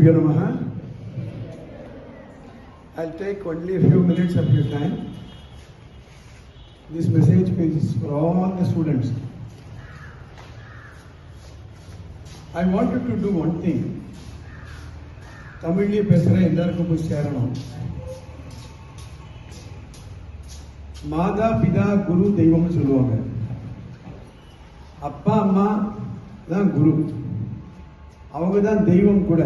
Gurubhyo Namaha. I'll take only a few minutes of your time. This message is for all the students. I wanted to do one thing. தமிழ்லேயே பேசுகிற எல்லாருக்கும் போய் சேரணும் மாதா பிதா குரு தெய்வம்னு சொல்லுவாங்க அப்பா அம்மா தான் குரு அவங்க தான் தெய்வம் கூட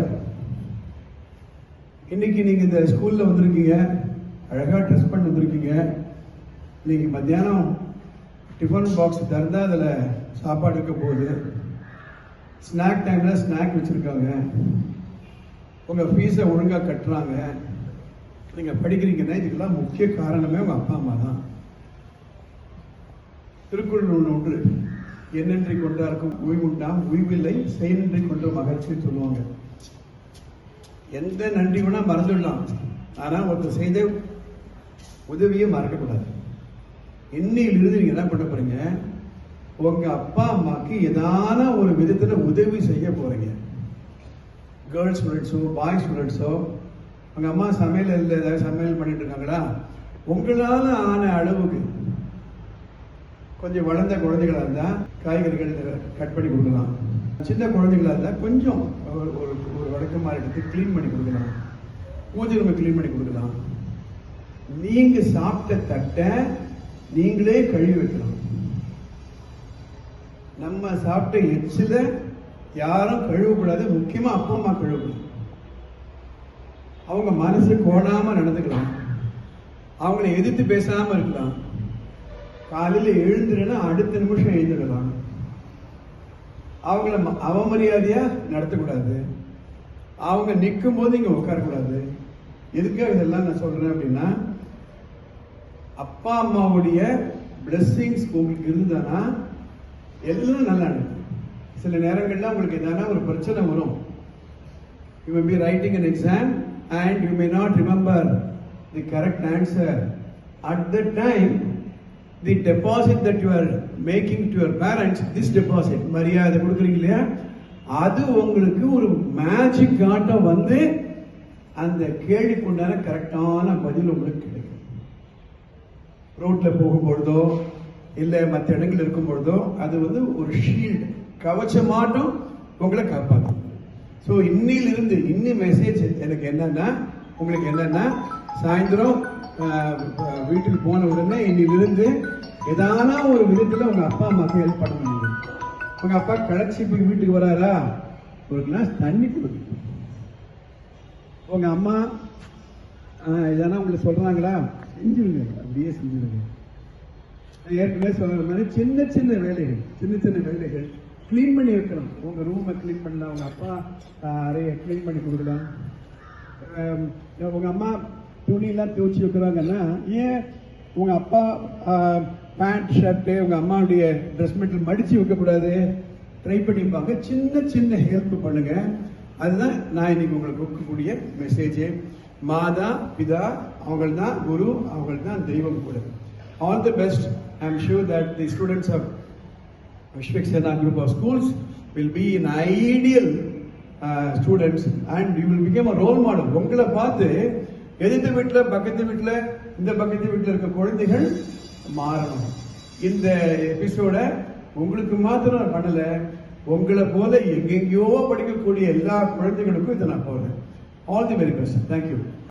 இன்னைக்கு நீங்க இந்த ஸ்கூல்ல வந்திருக்கீங்க. அழகா ட்ரெஸ் பண்ணி வந்திருக்கீங்க. இன்னைக்கு மத்தியானம் டிஃபன் பாக்ஸ் திறந்தா அதில் சாப்பாடு இருக்க போகுது. ஸ்நாக் டைம்ல ஸ்நாக் வச்சுருக்காங்க. உங்கள் ஃபீஸை ஒழுங்காக கட்டுறாங்க. நீங்கள் படிக்கிறீங்கன்னா இதுக்கெல்லாம் முக்கிய காரணமே உங்கள் அப்பா அம்மா தான். திருக்குறள் ஒன்று. ஒன்று என்னன்றி கொண்டாருக்கும் ஓய்வுண்டாம் ஓய்வில்லை செயலின்றி கொண்ட மகிழ்ச்சின்னு சொல்லுவாங்க. எந்த நன்றி வேணால் மறந்துடலாம். ஆனால் ஒருத்தர் செய்த உதவியை மறக்கக்கூடாது இன்னையிலிருந்து நீங்கள் என்ன பண்ண போறீங்க? உங்கள் அப்பா அம்மாவுக்கு ஏதான ஒரு விதத்தில் உதவி செய்ய போகிறீங்க கேர்ள்ஸ் ஸ்டூடெண்ட்ஸோ பாய்ஸ் ஸ்டூடெண்ட்ஸோ உங்கள் அம்மா சமையல் இல்லை ஏதாவது சமையல் பண்ணிட்டு இருக்காங்களா? உங்களால் ஆன அளவுக்கு கொஞ்சம் வளர்ந்த குழந்தைகளாக இருந்தால் காய்கறிகள் கட் பண்ணி கொடுக்கலாம். சின்ன குழந்தைகளாக இருந்தால் கொஞ்சம் ஒரு ஒரு வழக்கமாக எடுத்து க்ளீன் பண்ணி கொடுக்கலாம். பூஜை ரூமை க்ளீன் பண்ணி கொடுக்கலாம். நீங்க சாப்பிட்ட தட்டை நீங்களே கழுவி வைக்கலாம். நம்ம சாப்பிட்ட எச்சில யாரும் கழுவக்கூடாது முக்கியமா அப்பா அம்மா கழுவக்கூடாது. அவங்க மனசு கோணாம நடந்துக்கலாம். அவங்கள எதிர்த்து பேசாம இருக்கலாம். காலையில எழுந்துருன்னா அடுத்த நிமிஷம் எழுந்துடலாம் அவங்கள ம- அவமரியாதையா நடத்தக்கூடாது. அவங்க நிற்கும் போது இங்க உட்காரக்கூடாது. எதுக்காக இதெல்லாம் நான் சொல்றேன் அப்படின்னா அப்பா அம்மாவுடைய பிளெஸ்ஸிங்ஸ் உங்களுக்கு இருந்ததுன்னா எல்லாம் நல்லா நடக்கும். சில நேரங்களில் உங்களுக்கு எதனா ஒரு பிரச்சனை வரும். You may be writing an exam and you may not remember the correct answer at the time the deposit that you making making to your parents this மரியாதை கொடுக்குறீங்க இல்லையா? அது உங்களுக்கு ஒரு மேஜிக் ஆட்டம் வந்து அந்த கேள்விக்குண்டான கரெக்டான பதில் உங்களுக்கு கிடைக்கும். ரோட்ல போகும்பொழுதோ இல்லை மற்ற இடங்கள் இருக்கும் பொழுதோ அது வந்து ஒரு ஷீல்டு கவச்சமாட்டம் உங்களை காப்பாற்றும் ஸோ இன்னிலிருந்து இன்னி மெசேஜ் எனக்கு என்னன்னா உங்களுக்கு என்னன்னா சாயந்தரம் வீட்டில் வீட்டுக்கு போன உடனே இன்னிலிருந்து ஏதான ஒரு விதத்தில் உங்கள் அப்பா அம்மாவுக்கு ஹெல்ப் பண்ண முடியும். உங்கள் அப்பா களைச்சி போய் வீட்டுக்கு வராரா? ஒரு கிளாஸ் தண்ணி கொடுக்கு உங்கள் அம்மா ஆஹ், எதனா உங்களை சொல்கிறாங்களா செஞ்சுருங்க அப்படியே செஞ்சுருங்க. ஏற்கனவே சொல்கிற மாதிரி சின்ன சின்ன வேலைகள் சின்ன சின்ன வேலைகள். க்ளீன் பண்ணி வைக்கணும். உங்கள் ரூமை க்ளீன் பண்ணலாம். உங்கள் அப்பா அறையை க்ளீன் பண்ணி கொடுக்கலாம். உங்கள் அம்மா துணியெல்லாம் துவச்சி வைக்கிறாங்கன்னா ஏன் உங்கள் அப்பா பேண்ட் ஷர்ட்டு உங்கள் அம்மாவுடைய ட்ரெஸ் மெட்டீரியல் மடித்து வைக்கக்கூடாது? ட்ரை பண்ணிப்பாங்க சின்ன சின்ன ஹெல்ப் பண்ணுங்க. அதுதான் நான் இன்னைக்கு உங்களுக்கு கொடுக்கக்கூடிய மெசேஜ் மாதா பிதா அவங்கள் தான் குரு அவங்கள் தான் தெய்வம் கூட. All the best I am sure that the students of Vishwaksena group of schools will be an ideal uh, students and you will become a role model. உங்களை பார்த்து எதிர்த்து வீட்டில் பக்கத்து வீட்டில் இந்த பக்கத்து வீட்டில் இருக்க குழந்தைகள் மாறணும். இந்த எபிசோட உங்களுக்கு மாத்திரம் நான் பண்ணல. உங்களை போல எங்கெங்கேயோ படிக்கக்கூடிய எல்லா குழந்தைகளுக்கும் இதை நான் போகிறேன் all the very best thank you